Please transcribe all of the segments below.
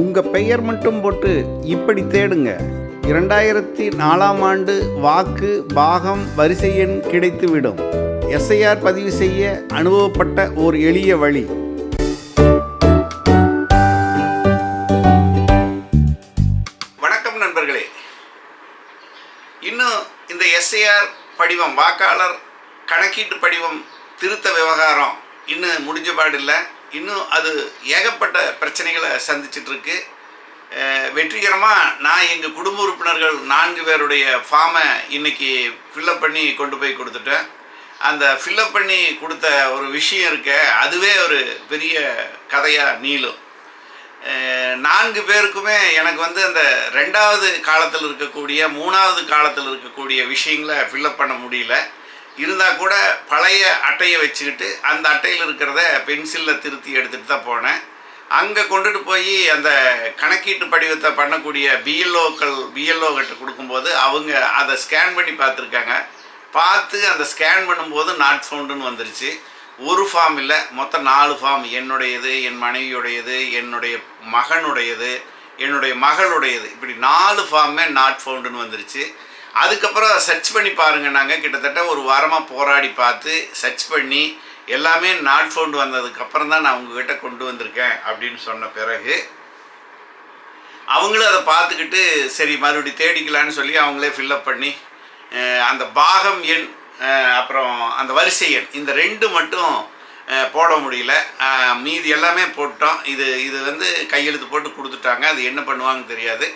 உங்கள் பெயர் மட்டும் போட்டு இப்படி தேடுங்க. இரண்டாயிரத்தி நாலாம் ஆண்டு வாக்கு பாகம் வரிசை எண் கிடைத்துவிடும். எஸ்ஐஆர் பதிவு செய்ய அனுபவப்பட்ட ஓர் எளிய வழி. வணக்கம் நண்பர்களே. இன்னும் இந்த எஸ்ஐஆர் படிவம் வாக்காளர் கணக்கீட்டு படிவம் திருத்த விவகாரம் இன்னும் முடிஞ்ச பாடில்லை. இன்னும் அது ஏகப்பட்ட பிரச்சனைகளை சந்திச்சிட்ருக்கு. வெற்றிகரமாக நான் எங்கள் குடும்ப உறுப்பினர்கள் நான்கு பேருடைய ஃபார்மை இன்னைக்கு ஃபில்லப் பண்ணி கொண்டு போய் கொடுத்துட்டேன். அந்த ஃபில்லப் பண்ணி கொடுத்த ஒரு விஷயம் இருக்க அதுவே ஒரு பெரிய கதையாக நீளும். நான்கு பேருக்குமே எனக்கு வந்து அந்த ரெண்டாவது காலத்தில் இருக்கக்கூடிய மூணாவது காலத்தில் இருக்கக்கூடிய விஷயங்களை ஃபில்லப் பண்ண முடியல. இருந்தால் கூட பழைய அட்டையை வச்சுக்கிட்டு அந்த அட்டையில் இருக்கிறத பென்சிலில் திருத்தி எடுத்துகிட்டு தான் போனேன். அங்கே கொண்டுட்டு போய் அந்த கணக்கீட்டு படிவத்தை பண்ணக்கூடிய பிஎல்ஓக்கள் பிஎல்ஓ கிட்ட கொடுக்கும்போது அவங்க அதை ஸ்கேன் பண்ணி பார்த்துருக்காங்க. பார்த்து அந்த ஸ்கேன் பண்ணும்போது நாட் ஃபவுண்டுன்னு வந்துருச்சு. ஒரு ஃபார்ம் இல்லை மொத்தம் நாலு ஃபார்ம் என்னுடையது என் மனைவியுடையது என்னுடைய மகனுடையது என்னுடைய மகளுடையது. இப்படி நாலு ஃபார்மே நாட் ஃபவுண்டுன்னு வந்துருச்சு. அதுக்கப்புறம் சர்ச் பண்ணி பாருங்க நாங்கள் கிட்டத்தட்ட ஒரு வாரமாக போராடி பார்த்து சர்ச் பண்ணி எல்லாமே நாட் ஃபவுண்ட் வந்ததுக்கப்புறம் தான் நான் உங்ககிட்ட கொண்டு வந்திருக்கேன் அப்படின்னு சொன்ன பிறகு அவங்களும் அதை பார்த்துக்கிட்டு சரி மறுபடியும் தேடிக்கலான்னு சொல்லி அவங்களே ஃபில்லப் பண்ணி அந்த பாகம் எண் அப்புறம் அந்த வரிசை எண் இந்த ரெண்டு மட்டும் போட முடியல. மீதி எல்லாமே போட்டோம். இது இது வந்து கையெழுத்து போட்டு கொடுத்துட்டாங்க. அது என்ன பண்ணுவாங்கன்னு தெரியாது.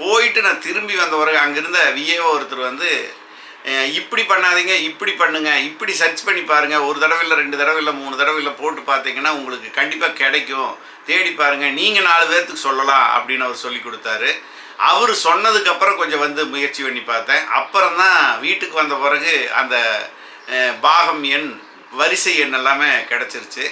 போயிட்டு நான் திரும்பி வந்த பிறகு அங்கிருந்த விஏஓ ஒருத்தர் வந்து இப்படி பண்ணாதீங்க இப்படி பண்ணுங்க இப்படி சர்ச் பண்ணி பாருங்க. ஒரு தடவை இல்லை ரெண்டு தடவை இல்லை மூணு தடவை இல்லை போட்டு பார்த்தீங்கன்னா உங்களுக்கு கண்டிப்பாக கிடைக்கும். தேடி பாருங்க. நீங்கள் நாலு பேர்த்துக்கு சொல்லலாம் அப்படின்னு அவர் சொல்லி கொடுத்தாரு. அவர் சொன்னதுக்கப்புறம் கொஞ்சம் வந்து முயற்சி பண்ணி பார்த்தேன். அப்புறம் தான் வீட்டுக்கு வந்த பிறகு அந்த பாகம் எண் வரிசை எண் எல்லாமே கிடச்சிருச்சு.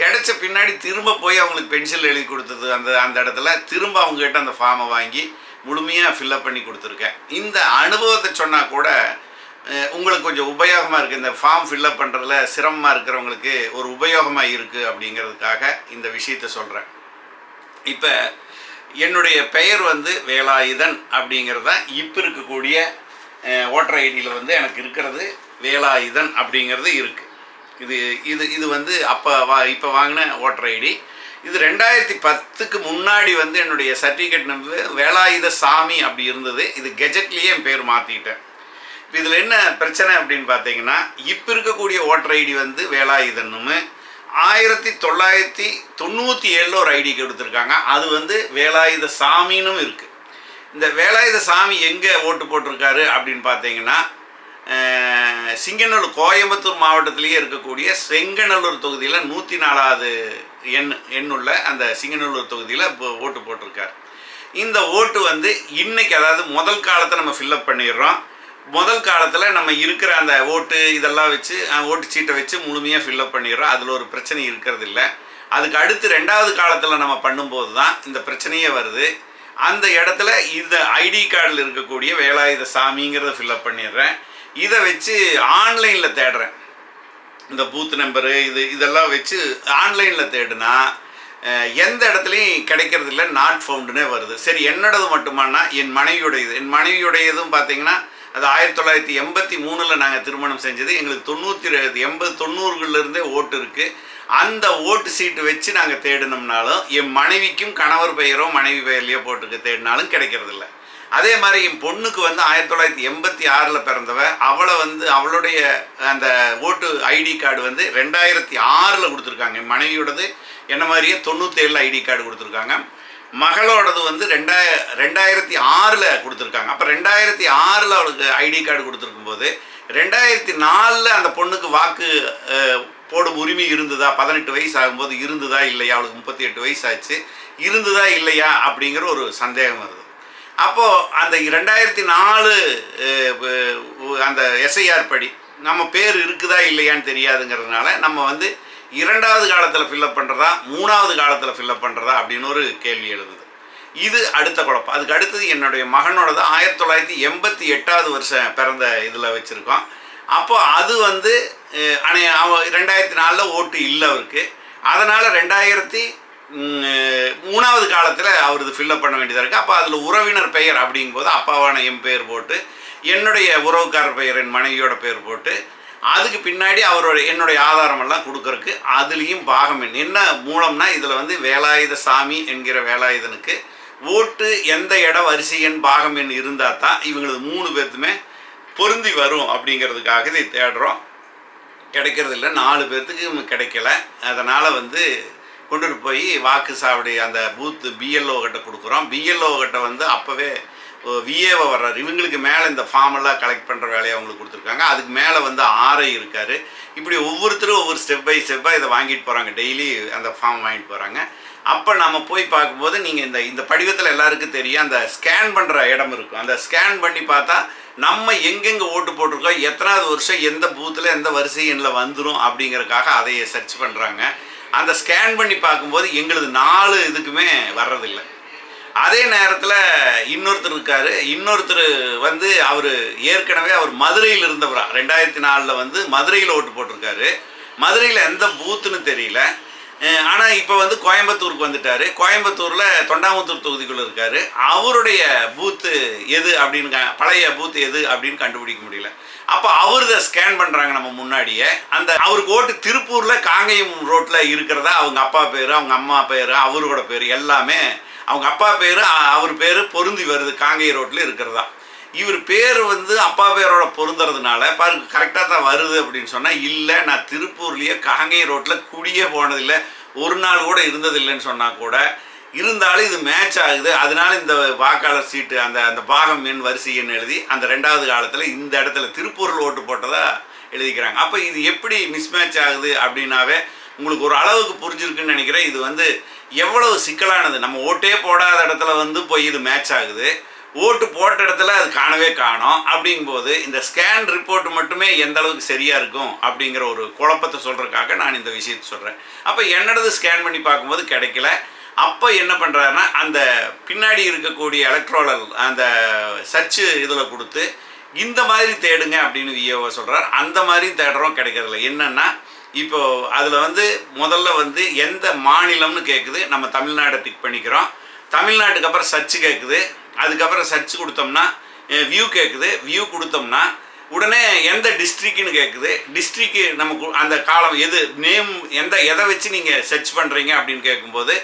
கிடைச்ச பின்னாடி திரும்ப போய் அவங்களுக்கு பென்சில் எழுதி கொடுத்தது அந்த அந்த இடத்துல. திரும்ப அவங்ககிட்ட அந்த ஃபார்மை வாங்கி முழுமையாக ஃபில்லப் பண்ணி கொடுத்துருக்கேன். இந்த அனுபவத்தை சொன்னால் கூட உங்களுக்கு கொஞ்சம் உபயோகமாக இருக்குது இந்த ஃபார்ம் ஃபில்லப் பண்ணுறதுல சிரமமாக இருக்கிறவங்களுக்கு ஒரு உபயோகமாக இருக்குது அப்படிங்கிறதுக்காக இந்த விஷயத்த சொல்கிறேன் இப்போ என்னுடைய பெயர் வந்து வேலாயுதன் அப்படிங்கிறது தான் இப்போ இருக்கக்கூடிய ஓட்டர் ஐடியில் வந்து எனக்கு இருக்கிறது வேலாயுதன் அப்படிங்கிறது இருக்குது இது இது இது வந்து அப்போ வா இப்போ வாங்கின ஓட்டர் ஐடி. இது ரெண்டாயிரத்தி பத்துக்கு முன்னாடி வந்து என்னுடைய சர்டிஃபிகேட் நம்பர் வேலாயுத சாமி அப்படி இருந்தது. இது கெஜெட்லேயே என் பேர் மாற்றிக்கிட்டேன் இப்போ இதில் என்ன பிரச்சனை அப்படின்னு பார்த்தீங்கன்னா இப்போ இருக்கக்கூடிய ஓட்டர் ஐடி வந்து வேலாயுதன்னு ஆயிரத்தி தொள்ளாயிரத்தி தொண்ணூற்றி ஏழில் ஒரு ஐடி கொடுத்துருக்காங்க. அது வந்து வேலாயுத சாமினும் இருக்குது இந்த வேலாயுத சாமி எங்கே ஓட்டு போட்டிருக்காரு அப்படின்னு பார்த்தீங்கன்னா சிங்கநல்லூர் கோயம்புத்தூர் மாவட்டத்திலேயே இருக்கக்கூடிய செங்கநல்லூர் தொகுதியில் நூற்றி நாலாவது எண் எண்ணுள்ள அந்த சிங்கநல்லூர் தொகுதியில் இப்போ ஓட்டு போட்டிருக்கார். இந்த ஓட்டு வந்து இன்னைக்கு அதாவது முதல் காலத்தை நம்ம ஃபில்லப் பண்ணிடுறோம். முதல் காலத்தில் நம்ம இருக்கிற அந்த ஓட்டு இதெல்லாம் வச்சு ஓட்டு சீட்டை வச்சு முழுமையாக ஃபில்லப் பண்ணிடுறோம். அதில் ஒரு பிரச்சனை இருக்கிறது இல்லை. அதுக்கு அடுத்து ரெண்டாவது காலத்தில் நம்ம பண்ணும்போது தான் இந்த பிரச்சனையே வருது. அந்த இடத்துல இந்த ஐடி கார்டில் இருக்கக்கூடிய வேலாயுத சாமிங்கிறத ஃபில்லப் பண்ணிடுறேன். இதை வச்சு ஆன்லைனில் தேடுறேன். இந்த பூத் நம்பரு இது இதெல்லாம் வச்சு ஆன்லைனில் தேடினா எந்த இடத்துலையும் கிடைக்கிறது இல்லை நாட் ஃபவுண்டுனே வருது. சரி என்னோடது மட்டுமானா என் மனைவியுடையது. என் மனைவியுடையதும் பார்த்தீங்கன்னா அது ஆயிரத்தி தொள்ளாயிரத்தி எண்பத்தி மூணில் நாங்கள் திருமணம் செஞ்சது. எங்களுக்கு தொண்ணூற்றி எண்பது தொண்ணூறுகள்லேருந்தே ஓட்டு இருக்குது அந்த ஓட்டு சீட்டு வச்சு நாங்கள் தேடினோம்னாலும் என் மனைவிக்கும் கணவர் பெயரோ மனைவி பெயர்லையோ போட்டுக்கு தேடினாலும் கிடைக்கிறதில்ல. அதே மாதிரி என் பொண்ணுக்கு வந்து ஆயிரத்தி தொள்ளாயிரத்தி எண்பத்தி ஆறில் பிறந்தவ அவளை வந்து அவளுடைய அந்த ஓட்டு ஐடி கார்டு வந்து ரெண்டாயிரத்தி ஆறில் கொடுத்துருக்காங்க. என் மனைவியோடது என்ன மாதிரியே தொண்ணூற்றேழில் ஐடி கார்டு கொடுத்துருக்காங்க. மகளோடது வந்து ரெண்டாய ரெண்டாயிரத்தி ஆறில் கொடுத்துருக்காங்க. அப்போ ரெண்டாயிரத்தி ஆறில் அவளுக்கு ஐடி கார்டு கொடுத்துருக்கும் போது ரெண்டாயிரத்தி நாலில் அந்த பொண்ணுக்கு வாக்கு போடும் உரிமை இருந்ததா? பதினெட்டு வயசு ஆகும்போது இருந்ததா? இல்லையா? அவளுக்கு முப்பத்தி எட்டு வயசு ஆச்சு. இருந்ததா? இல்லையா? அப்படிங்கிற ஒரு சந்தேகம் வருது. அப்போது அந்த ரெண்டாயிரத்தி நாலு அந்த எஸ்ஐஆர் படி நம்ம பேர் இருக்குதா இல்லையான்னு தெரியாதுங்கிறதுனால நம்ம வந்து இரண்டாவது காலத்தில் ஃபில்லப் பண்ணுறதா மூணாவது காலத்தில் ஃபில்லப் பண்ணுறதா அப்படின்னு ஒரு கேள்வி எழுதுது. இது அடுத்த குழப்பம். அதுக்கு அடுத்தது என்னுடைய மகனோடது ஆயிரத்தி தொள்ளாயிரத்தி எண்பத்தி எட்டாவது வருஷம் பிறந்த இதில் வச்சுருக்கோம். அப்போ அது வந்து அணை அவ ரெண்டாயிரத்தி நாலில் ஓட்டு இல்லை அவருக்கு. அதனால் ரெண்டாயிரத்தி மூணாவது காலத்தில் அவரது ஃபில்லப் பண்ண வேண்டியதாக இருக்குது அப்போ அதில் உறவினர் பெயர் அப்படிங்கும்போது அப்பாவான என் பெயர் போட்டு என்னுடைய உறவுக்காரர் பெயர் என் மனைவியோட பெயர் போட்டு அதுக்கு பின்னாடி அவரோட என்னுடைய ஆதாரமெல்லாம் கொடுக்கறக்கு அதுலேயும் பாகம் என்ன மூலம்னா இதில் வந்து வேலாயுத சாமி என்கிற வேலாயுதனுக்கு ஓட்டு எந்த இடம் வரிசை எண் பாகம் எண் இருந்தால் தான் இவங்களது மூணு பேர்த்துமே பொருந்தி வரும் அப்படிங்கிறதுக்காக இதை தேடுறோம். கிடைக்கிறது இல்லை நாலு பேர்த்துக்கு கிடைக்கல. அதனால் வந்து கொண்டுட்டு போய் வாக்கு சாவடி அந்த பூத்து பிஎல்ஓ கிட்ட கொடுக்குறோம். பிஎல்ஓ கிட்ட வந்து அப்போவே விஏஓ வர்றாரு. இவங்களுக்கு மேலே இந்த ஃபார்ம் எல்லாம் கலெக்ட் பண்ணுற வேலையை அவங்களுக்கு கொடுத்துருக்காங்க. அதுக்கு மேலே வந்து ஆர்ஐ இருக்கார். இப்படி ஒவ்வொருத்தரும் ஒவ்வொரு ஸ்டெப் பை ஸ்டெப்பாக இதை வாங்கிட்டு போகிறாங்க டெய்லி அந்த ஃபார்ம் வாங்கிட்டு போகிறாங்க அப்போ நம்ம போய் பார்க்கும்போது நீங்கள் இந்த இந்த படிவத்தில் எல்லாருக்கும் தெரியும். அந்த ஸ்கேன் பண்ணுற இடம் இருக்கும். அந்த ஸ்கேன் பண்ணி பார்த்தா நம்ம எங்கெங்கே ஓட்டு போட்டிருக்கோம் எத்தனாவது வருஷம் எந்த பூத்தில் எந்த வரிசை எண்ணில் வந்துடும் அப்படிங்கிறக்காக அதையே சர்ச் பண்ணுறாங்க அந்த ஸ்கேன் பண்ணி பார்க்கும்போது எங்களது நாலு இதுக்குமே வர்றதில்லை. அதே நேரத்தில் இன்னொருத்தர் இருக்கார். இன்னொருத்தர் வந்து அவர் ஏற்கனவே அவர் மதுரையில் இருந்தவரா. ரெண்டாயிரத்தி நாலில் வந்து மதுரையில் ஓட்டு போட்டிருக்காரு. மதுரையில் எந்த பூத்துன்னு தெரியல. ஆனால் இப்போ வந்து கோயம்புத்தூருக்கு வந்துட்டார். கோயம்புத்தூரில் தொண்டாமுத்தூர் தொகுதிக்குள்ளே இருக்கார். அவருடைய பூத்து எது அப்படின்னு பழைய பூத்து எது அப்படின்னு கண்டுபிடிக்க முடியல. அப்போ அவரத ஸ்கேன் பண்ணுறாங்க நம்ம முன்னாடியே. அந்த அவருக்கு ஓட்டு திருப்பூரில் காங்கையம் ரோட்டில் இருக்கிறதா அவங்க அப்பா பேர் அவங்க அம்மா பேர் அவரோட பேர் எல்லாமே அவங்க அப்பா பேர் அவர் பேர் பொருந்தி வருது காங்கேய ரோட்டில் இருக்கிறதா. இவர் பேர் வந்து அப்பா பேரோட பொருந்துறதுனால பாருங்க கரெக்டாக தான் வருது அப்படின்னு சொன்னால் இல்லை நான் திருப்பூர்லேயே காங்கேய ரோட்டில் குடியே போனதில்லை. ஒரு நாள் கூட இருந்ததில்லைன்னு சொன்னால் கூட இருந்தாலும் இது மேட்ச் ஆகுது. அதனால இந்த வாக்காளர் சீட்டு அந்த அந்த பாகம் எண் வரிசை எண் எழுதி அந்த ரெண்டாவது காலத்தில் இந்த இடத்துல திருப்பூரில் ஓட்டு போட்டதா எழுதிக்கிறாங்க. அப்போ இது எப்படி மிஸ்மேட்ச் ஆகுது அப்படின்னாவே உங்களுக்கு ஒரு அளவுக்கு புரிஞ்சிருக்குன்னு நினைக்கிறேன். இது வந்து எவ்வளவு சிக்கலானது. நம்ம ஓட்டே போடாத இடத்துல வந்து போய் இது மேட்ச் ஆகுது. ஓட்டு போட்ட இடத்துல அது காணவே காணோம். அப்படிங்கும்போது இந்த ஸ்கேன் ரிப்போர்ட் மட்டுமே எந்த அளவுக்கு சரியாக இருக்கும் அப்படிங்கிற ஒரு குழப்பத்தை சொல்கிறதுக்காக நான் இந்த விஷயத்தை சொல்கிறேன் அப்போ என்னடது ஸ்கேன் பண்ணி பார்க்கும்போது கிடைக்கல. அப்போ என்ன பண்ணுறாருன்னா அந்த பின்னாடி இருக்கக்கூடிய எலக்ட்ரோலல் அந்த சர்ச்சு இதில் கொடுத்து இந்த மாதிரி தேடுங்க அப்படின்னு விஏஓ சொல்கிறார் அந்த மாதிரி தேடுறோம் கிடைக்கிறதில்ல. என்னென்னா இப்போ அதில் வந்து முதல்ல வந்து எந்த மாநிலம்னு கேட்குது நம்ம தமிழ்நாடை டிக் பண்ணிக்கிறோம். தமிழ்நாட்டுக்கு அப்புறம் சர்ச் கேட்குது அதுக்கப்புறம் சர்ச் கொடுத்தோம்னா வியூ கேட்குது வியூ கொடுத்தோம்னா உடனே எந்த டிஸ்ட்ரிக்ட்னு கேட்குது டிஸ்ட்ரிக்கு நமக்கு அந்த காலம் எது நேம் எந்த எதை வச்சு நீங்கள் சர்ச் பண்ணுறீங்க அப்படின்னு கேட்கும்போது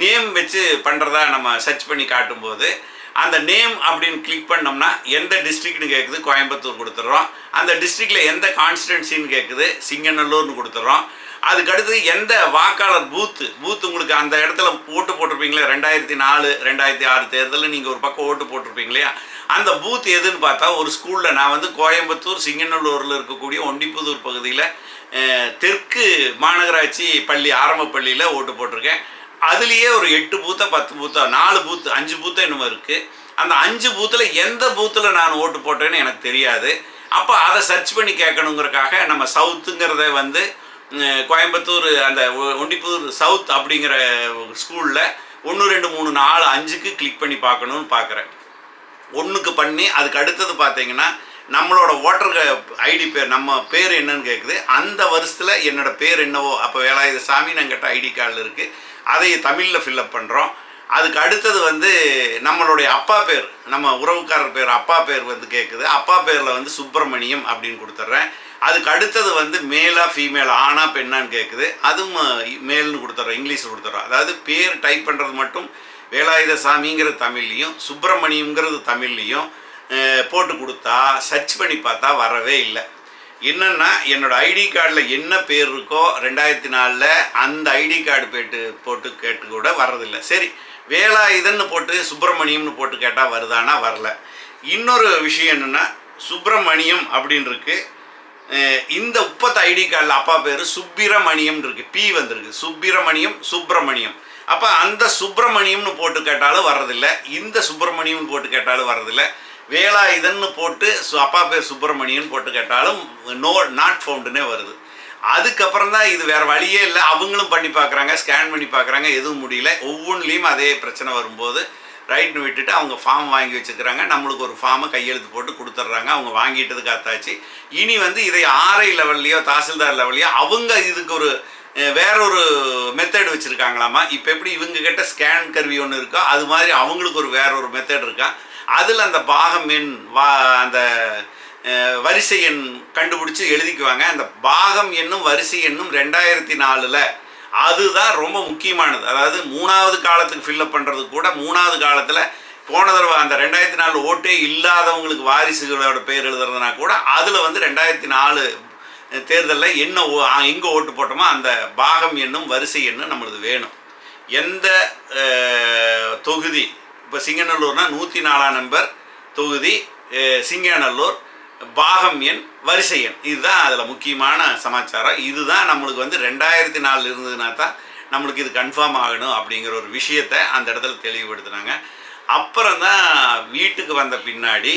நேம் வச்சு பண்ணுறதா நம்ம சர்ச் பண்ணி காட்டும்போது அந்த நேம் அப்படின்னு கிளிக் பண்ணோம்னா எந்த டிஸ்ட்ரிக்ட்னு கேட்குது கோயம்புத்தூர் கொடுத்துட்றோம் அந்த டிஸ்ட்ரிக்டில் எந்த கான்ஸ்டன்சின்னு கேட்குது சிங்கநல்லூர்னு கொடுத்துட்றோம் அதுக்கடுத்து எந்த வாக்காளர் பூத்து பூத் உங்களுக்கு அந்த இடத்துல ஓட்டு போட்டிருப்பீங்களே? ரெண்டாயிரத்தி நாலு ரெண்டாயிரத்தி ஆறு தேர்தலில் நீங்கள் ஒரு பக்கம் ஓட்டு போட்டிருப்பீங்க இல்லையா? அந்த பூத் எதுன்னு பார்த்தா ஒரு ஸ்கூலில் நான் வந்து கோயம்புத்தூர் சிங்கநல்லூரில் இருக்கக்கூடிய ஒண்டிப்புதூர் பகுதியில் தெற்கு மாநகராட்சி பள்ளி ஆரம்ப பள்ளியில் ஓட்டு போட்டிருக்கேன். அதுலேயே ஒரு எட்டு பூத்தா பத்து பூத்தா நாலு பூத்து அஞ்சு பூத்தா இன்னும் இருக்குது அந்த அஞ்சு பூத்தில் எந்த பூத்தில் நான் ஓட்டு போட்டேன்னு எனக்கு தெரியாது. அப்போ அதை சர்ச் பண்ணி கேட்கணுங்கிறக்காக நம்ம சவுத்துங்கிறத வந்து கோயம்புத்தூர் அந்த ஒண்டிப்புதூர் சவுத் அப்படிங்கிற ஸ்கூலில் ஒன்று ரெண்டு மூணு நாலு அஞ்சுக்கு கிளிக் பண்ணி பார்க்கணும்னு பார்க்குறேன். ஒன்றுக்கு பண்ணி அதுக்கு அடுத்தது பார்த்தீங்கன்னா நம்மளோட ஓட்டர் ஐடி பேர் நம்ம பேர் என்னன்னு கேட்குது அந்த வருஷத்தில் என்னோட பேர் என்னவோ அப்போ வேலாயுத சாமி என்கிட்ட ஐடி கார்டில் இருக்குது அதை தமிழில் ஃபில்லப் பண்ணுறோம் அதுக்கு அடுத்தது வந்து நம்மளுடைய அப்பா பேர் நம்ம உறவுக்காரர் பேர் அப்பா பேர் வந்து கேட்குது அப்பா பேரில் வந்து சுப்பிரமணியம் அப்படின்னு கொடுத்துட்றேன். அதுக்கு அடுத்தது வந்து மேலா ஃபீமேல் ஆனா பெண்ணான்னு கேட்குது அதுவும் மேல்னு கொடுத்துட்றோம் இங்கிலீஷில் கொடுத்துட்றோம் அதாவது பேர் டைப் பண்ணுறது மட்டும் வேலாயுத சாமிங்கிற தமிழ்லையும் சுப்பிரமணியம்ங்கிறது தமிழ்லையும் போட்டு கொடுத்தா சர்ச் பண்ணி பார்த்தா வரவே இல்லை. என்னென்னா என்னோடய ஐடி கார்டில் என்ன பேர் இருக்கோ ரெண்டாயிரத்தி நாலில் அந்த ஐடி கார்டு போய்ட்டு போட்டு கேட்டு கூட வர்றதில்லை. சரி வேலாயுதன்னு போட்டு சுப்பிரமணியம்னு போட்டு கேட்டால் வருதானா? வரல. இன்னொரு விஷயம் என்னென்னா சுப்பிரமணியம் அப்படின்னு இருக்குது இந்த உப்பத்து ஐடி கார்டில் அப்பா பேர் சுப்பிரமணியம் இருக்கு. பி வந்திருக்கு. சுப்பிரமணியம் சுப்பிரமணியம். அப்போ அந்த சுப்பிரமணியம்னு போட்டு கேட்டாலும் வர்றதில்ல. இந்த சுப்பிரமணியம்னு போட்டு கேட்டாலும் வர்றதில்ல. வேலாயுதன்னு போட்டு சு- அப்பா பேர் சுப்பிரமணியன் போட்டு கேட்டாலும் நோ நாட் ஃபவுண்டுனே வருது. அதுக்கப்புறம் தான் இது வேறு வழியே இல்லை. அவங்களும் பண்ணி பார்க்குறாங்க ஸ்கேன் பண்ணி பார்க்குறாங்க எதுவும் முடியல. ஒவ்வொன்றுலேயும் அதே பிரச்சனை வரும்போது ரைட்னு விட்டுட்டு அவங்க ஃபார்ம் வாங்கி வச்சுக்கிறாங்க நம்மளுக்கு ஒரு ஃபார்மை கையெழுத்து போட்டு கொடுத்துட்றாங்க. அவங்க வாங்கிட்டது காத்தாச்சு. இனி வந்து இதை ஆர்ஐ லெவல்லையோ தாசில்தார் லெவல்லையோ அவங்க இதுக்கு ஒரு வேற ஒரு மெத்தட் வச்சுருக்காங்களாமா? இப்போ எப்படி இவங்க கிட்ட ஸ்கேன் கருவி ஒன்று இருக்கோ அது மாதிரி அவங்களுக்கு ஒரு வேற ஒரு மெத்தட் இருக்கா? அதில் அந்த பாகம் எண் வா அந்த வரிசை எண் கண்டுபிடிச்சி எழுதிக்குவாங்க. அந்த பாகம் எண்ணும் வரிசை எண்ணும் ரெண்டாயிரத்தி நாலில் அதுதான் ரொம்ப முக்கியமானது. அதாவது மூணாவது காலத்துக்கு ஃபில்லப் பண்ணுறது கூட மூணாவது காலத்தில் போன தடவை அந்த ரெண்டாயிரத்தி நாலு ஓட்டே இல்லாதவங்களுக்கு வாரிசுகளோட பேர் எழுதுறதுனா கூட அதில் வந்து ரெண்டாயிரத்தி நாலு தேர்தலில் என்ன ஓ எங்கே ஓட்டு போட்டோமோ அந்த பாகம் எண்ணும் வரிசை எண்ணும் நம்மளுக்கு வேணும். எந்த தொகுதி இப்போ சிங்கநல்லூர்னால் நூற்றி நாலாம் நம்பர் தொகுதி சிங்கநல்லூர் பாகம் எண் வரிசை எண். இதுதான் அதில் முக்கியமான சமாச்சாரம். இதுதான் நம்மளுக்கு வந்து ரெண்டாயிரத்தி நாலில் இருந்ததுனா தான் நம்மளுக்கு இது கன்ஃபார்ம் ஆகணும் அப்படிங்கிற ஒரு விஷயத்தை அந்த இடத்துல தெளிவுபடுத்தினாங்க. அப்புறம் தான் வீட்டுக்கு வந்த பின்னாடி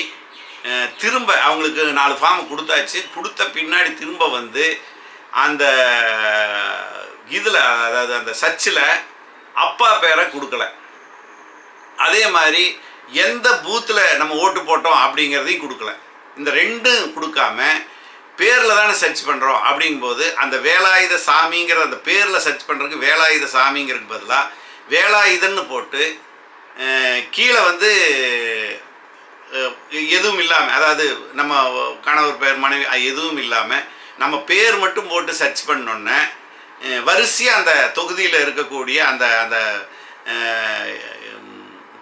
திரும்ப அவங்களுக்கு நாலு ஃபார்ம் கொடுத்தாச்சு. கொடுத்த பின்னாடி திரும்ப வந்து அந்த இதில் அதாவது அந்த சர்ச்சில் அப்பா பேரை கொடுக்கல. அதே மாதிரி எந்த பூத்தில் நம்ம ஓட்டு போட்டோம் அப்படிங்கிறதையும் கொடுக்கல. இந்த ரெண்டும் கொடுக்காம பேரில் தானே சர்ச் பண்ணுறோம் அப்படிங்கும்போது அந்த வேலாயுத சாமிங்கிற அந்த பேரில் சர்ச் பண்ணுறதுக்கு வேலாயுத சாமிங்கிறதுக்கு பதிலாக வேலாயுதன்னு போட்டு கீழே வந்து எதுவும் இல்லாமல் அதாவது நம்ம கணவர் பேர் மனைவி எதுவும் இல்லாமல் நம்ம பேர் மட்டும் போட்டு சர்ச் பண்ணோன்னே வரிசையாக அந்த தொகுதியில் இருக்கக்கூடிய அந்த அந்த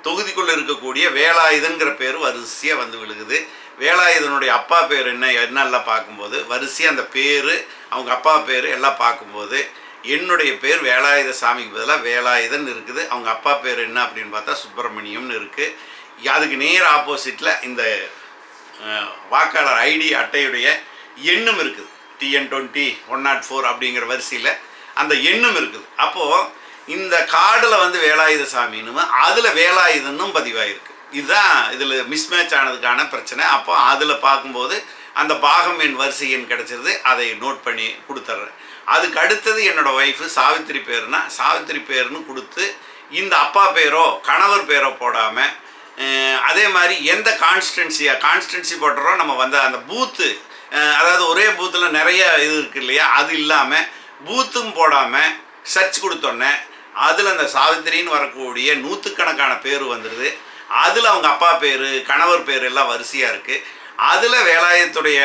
தொகுதிக்குள்ளே இருக்கக்கூடிய வேலாயுதங்கிற பேர் வரிசையாக வந்து விழுகுது. வேலாயுதனுடைய அப்பா பேர் என்ன என்னெல்லாம் பார்க்கும்போது வரிசையாக அந்த பேர் அவங்க அப்பா பேர் எல்லாம் பார்க்கும்போது என்னுடைய பேர் வேலாயுத சாமிக்கு பதிலாக வேலாயுதன் இருக்குது அவங்க அப்பா பேர் என்ன அப்படின்னு பார்த்தா சுப்பிரமணியம்னு இருக்குது அதுக்கு நேர் ஆப்போசிட்டில் இந்த வாக்காளர் ஐடி அட்டையுடைய எண்ணும் இருக்குது. TN twenty one nought four அப்படிங்கிற வரிசையில் அந்த எண்ணும் இருக்குது. அப்போது இந்த கார்டில் வந்து வேலாயுத சாமின்னு அதில் வேலாயுதனும் பதிவாயிருக்கு. இதுதான் இதில் மிஸ்மேட்ச் ஆனதுக்கான பிரச்சனை. அப்போ அதில் பார்க்கும்போது அந்த பாகம் என் வரிசை எண் கிடச்சிருது அதை நோட் பண்ணி கொடுத்துட்றேன் அதுக்கு அடுத்தது என்னோடய ஒய்ஃபு சாவித்திரி பேர்னா சாவித்திரி பேர்னு கொடுத்து இந்த அப்பா பேரோ கணவர் பேரோ போடாமல் அதே மாதிரி எந்த கான்ஸ்டன்சியாக கான்ஸ்டன்சி போட்டுறோம் நம்ம வந்து அந்த பூத்து அதாவது ஒரே பூத்தில் நிறைய இது இருக்கு இல்லையா அது இல்லாமல் பூத்தும் போடாமல் சர்ச் கொடுத்தோன்னே அதில் அந்த சாவித்திரின்னு வரக்கூடிய நூற்றுக்கணக்கான பேர் வந்துடுது அதில் அவங்க அப்பா பேர் கணவர் பேர் எல்லாம் வரிசையாக இருக்குது அதில் வேலாயுதத்துடைய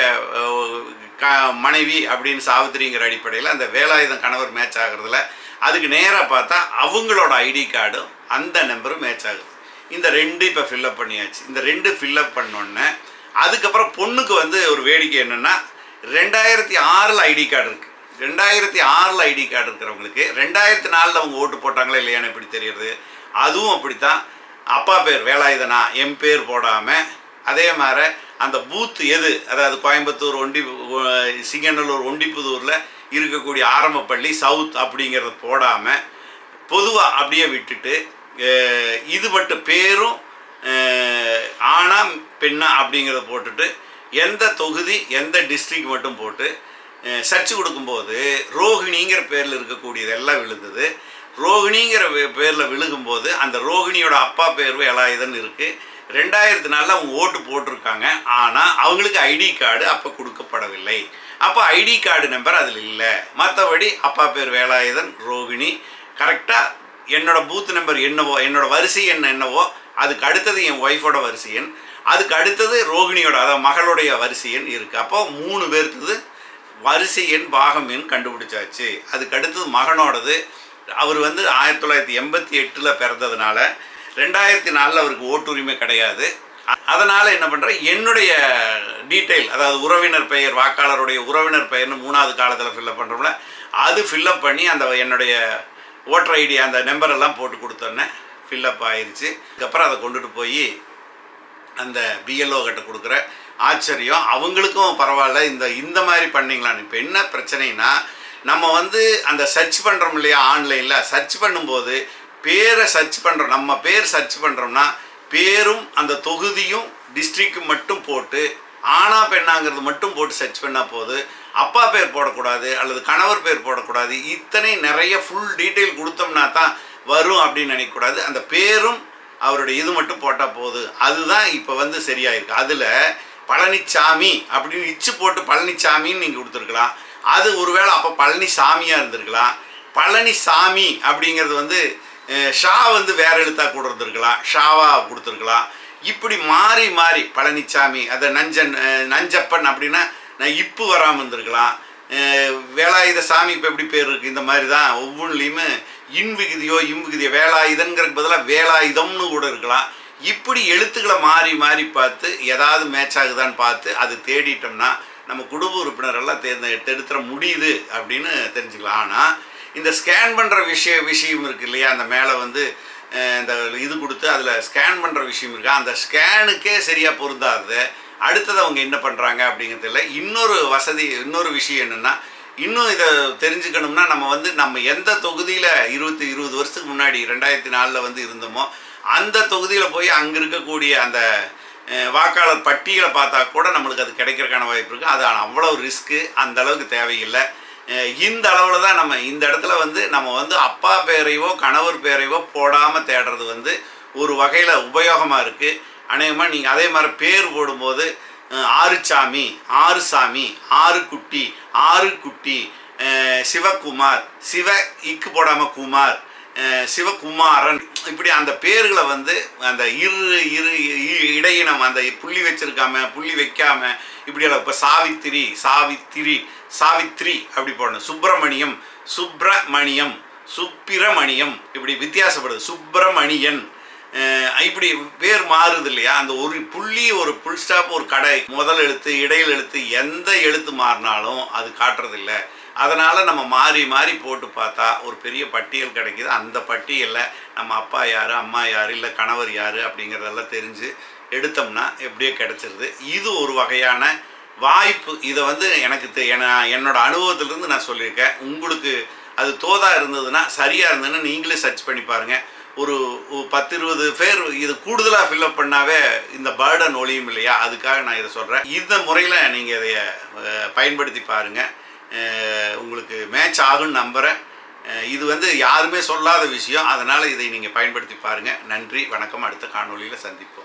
க மனைவி அப்படின்னு சாவித்திரிங்கிற அடிப்படையில் அந்த வேலாயுதம் கணவர் மேட்ச் ஆகுறதுல அதுக்கு நேராக பார்த்தா அவங்களோட ஐடி கார்டும் அந்த நம்பரும் மேட்ச் ஆகுது. இந்த ரெண்டு இப்போ ஃபில்லப் பண்ணியாச்சு. இந்த ரெண்டு ஃபில்லப் பண்ணோன்னே அதுக்கப்புறம் பொண்ணுக்கு வந்து ஒரு வேடிக்கை என்னென்னா ரெண்டாயிரத்தி ஆறில் ஐடி கார்டு இருக்குது ரெண்டாயிரத்தி ஆறில் ஐடி கார்டு இருக்கிறவங்களுக்கு ரெண்டாயிரத்தி நாலில் அவங்க ஓட்டு போட்டாங்களா இல்லையான்னு எப்படி தெரியுது? அதுவும் அப்படி தான் அப்பா பேர் வேலாயுதனா என் பேர் போடாமல் அதே மாதிரி அந்த பூத் எது அதாவது கோயம்புத்தூர் ஒண்டி சிங்கநல்லூர் ஒண்டிப்புதூரில் இருக்கக்கூடிய ஆரம்பப்பள்ளி சவுத் அப்படிங்கிறத போடாமல் பொதுவாக அப்படியே விட்டுட்டு இது மட்டும் பேரும் அஹ், ஆணா பெண்ணா அப்படிங்கிறத போட்டுட்டு எந்த தொகுதி எந்த டிஸ்ட்ரிக்ட் மட்டும் போட்டு சர்ச் கொடுக்கும்போது ரோகிணிங்கிற பேரில் இருக்கக்கூடியது எல்லாம் விழுந்தது. ரோகிணிங்கிற பேரில் விழுகும்போது அந்த ரோகிணியோட அப்பா பேர் வேலாயுதன் இருக்குது ரெண்டாயிரத்தி நாலில் அவங்க ஓட்டு போட்டிருக்காங்க. ஆனால் அவங்களுக்கு ஐடி கார்டு அப்போ கொடுக்கப்படவில்லை. அப்போ ஐடி கார்டு நம்பர் அதில் இல்லை. மற்றபடி அப்பா பேர் வேலாயுதன் ரோகிணி. கரெக்டாக என்னோடய பூத் நம்பர் என்னவோ என்னோடய வரிசை எண் என்னவோ அதுக்கு அடுத்தது என் ஒய்ஃபோட வரிசை எண். அதுக்கு அடுத்தது ரோகிணியோட அதாவது மகளுடைய வரிசை எண் இருக்குது அப்போ மூணு பேர்த்தது வரிசை எண் பாகம் எண் கண்டுபிடிச்சாச்சு. அதுக்கு அடுத்தது மகனோடது அவர் வந்து ஆயிரத்தி தொள்ளாயிரத்தி எண்பத்தி எட்டில் பிறந்ததுனால ரெண்டாயிரத்தி நாலில் அவருக்கு ஓட்டுரிமை கிடையாது. அதனால் என்ன பண்ணுறேன் என்னுடைய டீட்டெயில் அதாவது உறவினர் பெயர் வாக்காளருடைய உறவினர் பெயர்னு மூணாவது காலத்தில் ஃபில்லப் பண்ணுறோம்ல அது ஃபில்லப் பண்ணி அந்த என்னுடைய ஓட்டர் ஐடி அந்த நம்பரெல்லாம் போட்டு கொடுத்தோன்னே ஃபில்லப் ஆயிடுச்சு அதுக்கப்புறம் அதை கொண்டுட்டு போய் அந்த பிஎல்ஓ கிட்ட கொடுக்குற ஆச்சரியம். அவங்களுக்கும் பரவாயில்ல இந்த இந்த மாதிரி பண்ணீங்களான்னு. இப்போ என்ன பிரச்சனைனா நம்ம வந்து அந்த சர்ச் பண்ணுறோம் இல்லையா ஆன்லைனில் சர்ச் பண்ணும்போது பேரை சர்ச் பண்ணுறோம் நம்ம பேர் சர்ச் பண்ணுறோம்னா பேரும் அந்த தொகுதியும் டிஸ்ட்ரிக்டும் மட்டும் போட்டு ஆணா பெண்ணாங்கிறது மட்டும் போட்டு சர்ச் பண்ணால் போது அப்பா பேர் போடக்கூடாது அல்லது கணவர் பேர் போடக்கூடாது இத்தனை நிறைய ஃபுல் டீட்டெயில் கொடுத்தோம்னா தான் வரும் அப்படின்னு நினைக்கக்கூடாது. அந்த பேரும் அவருடைய இது மட்டும் போட்டால் போதும் அதுதான் இப்போ வந்து சரியாயிருக்கு. அதில் பழனிச்சாமி அப்படின்னு இச்சு போட்டு பழனிச்சாமின்னு நீங்கள் கொடுத்துருக்கலாம். அது ஒருவேளை அப்போ பழனிசாமியாக இருந்திருக்கலாம். பழனிசாமி அப்படிங்கிறது வந்து ஷா வந்து வேற எழுத்தா கூட இருந்திருக்கலாம் ஷாவா கொடுத்துருக்கலாம். இப்படி மாறி மாறி பழனிசாமி அதை நஞ்சன் நஞ்சப்பன் அப்படின்னா நான் இப்பு வராமல் இருந்திருக்கலாம். வேலாயுத சாமி இப்போ எப்படி பேர் இருக்குது இந்த மாதிரி தான் ஒவ்வொன்றுலேயுமே இன்விகுதியோ இம் வேலாயுதங்கிறதுக்கு பதிலாக வேலாயுதம்னு கூட இருக்கலாம். இப்படி எழுத்துக்களை மாறி மாறி பார்த்து ஏதாவது மேட்ச் ஆகுதான்னு பார்த்து அது தேடிட்டோம்னா நம்ம குடும்ப உறுப்பினரெல்லாம் தேர்ந்தெடுத்து எடுத்துட முடியுது அப்படின்னு தெரிஞ்சுக்கலாம். ஆனால் இந்த ஸ்கேன் பண்ணுற விஷய விஷயம் இருக்குது இல்லையா? அந்த மேலே வந்து இந்த இது கொடுத்து அதில் ஸ்கேன் பண்ணுற விஷயம் இருக்கா? அந்த ஸ்கேனுக்கே சரியாக பொருந்தாது அடுத்தது அவங்க என்ன பண்ணுறாங்க அப்படிங்கிறதுல இன்னொரு வசதி இன்னொரு விஷயம் என்னென்னா இன்னும் இதை தெரிஞ்சுக்கணும்னா நம்ம வந்து நம்ம எந்த தொகுதியில் இருபத்தி இருபது வருஷத்துக்கு முன்னாடி ரெண்டாயிரத்தி நாலில் வந்து இருந்தோமோ அந்த தொகுதியில் போய் அங்கே இருக்கக்கூடிய அந்த வாக்காளர் பட்டியலை பார்த்தா கூட நம்மளுக்கு அது கிடைக்கிறதுக்கான வாய்ப்பு இருக்குது அது அவ்வளோ ரிஸ்க்கு அந்த அளவுக்கு தேவையில்லை. இந்த அளவில் தான் நம்ம இந்த இடத்துல வந்து நம்ம வந்து அப்பா பேரையோ கணவர் பேரையோ போடாமல் தேடுறது வந்து ஒரு வகையில் உபயோகமாக இருக்குது அநேகமாக நீங்கள் அதே மாதிரி பேர் போடும்போது ஆறு சாமி ஆறு சாமி ஆறு குட்டி ஆறு குட்டி சிவகுமார் சிவ இக்கு போடாமல் குமார் சிவகுமாரன் இப்படி அந்த பேர்களை வந்து அந்த இரு இரு இடையினம் அந்த புள்ளி வச்சிருக்காம புள்ளி வைக்காம இப்படி இப்போ சாவித்திரி சாவித்திரி சாவித்ரி அப்படி போடணும். சுப்பிரமணியம் சுப்பிரமணியம் சுப்பிரமணியம் இப்படி வித்தியாசப்படுது. சுப்பிரமணியன் இப்படி பேர் மாறுது இல்லையா? அந்த ஒரு புள்ளி ஒரு புல் ஸ்டாப் ஒரு கடை முதல் எழுத்து இடையில் எழுத்து எந்த எழுத்து மாறினாலும் அது காட்டுறதில்ல. அதனால் நம்ம மாறி மாறி போட்டு பார்த்தா ஒரு பெரிய பட்டியல் கிடைக்கிது. அந்த பட்டியலில் நம்ம அப்பா யார் அம்மா யார் இல்லை கணவர் யார் அப்படிங்கிறதெல்லாம் தெரிஞ்சு எடுத்தோம்னா எப்படியோ கிடச்சிருது. இது ஒரு வகையான வாய்ப்பு. இதை வந்து எனக்கு தெ- என- என்னோட அனுபவத்திலிருந்து நான் சொல்லியிருக்கேன். உங்களுக்கு அது தோதாக இருந்ததுன்னா சரியாக இருந்ததுன்னா நீங்களே சர்ச் பண்ணி பாருங்கள் ஒரு பத்து இருபது பேர் இது கூடுதலாக ஃபில்அப் பண்ணாவே இந்த பேர்டன் ஒளியும் இல்லையா? அதுக்காக நான் இதை சொல்கிறேன் இந்த முறையில் நீங்கள் இதை பயன்படுத்தி பாருங்கள் உங்களுக்கு மேட்ச் ஆகும்னு நம்புகிறேன் இது வந்து யாருமே சொல்லாத விஷயம். அதனால் இதை நீங்கள் பயன்படுத்தி பாருங்கள் நன்றி வணக்கம். அடுத்த காணொலியில் சந்திப்போம்.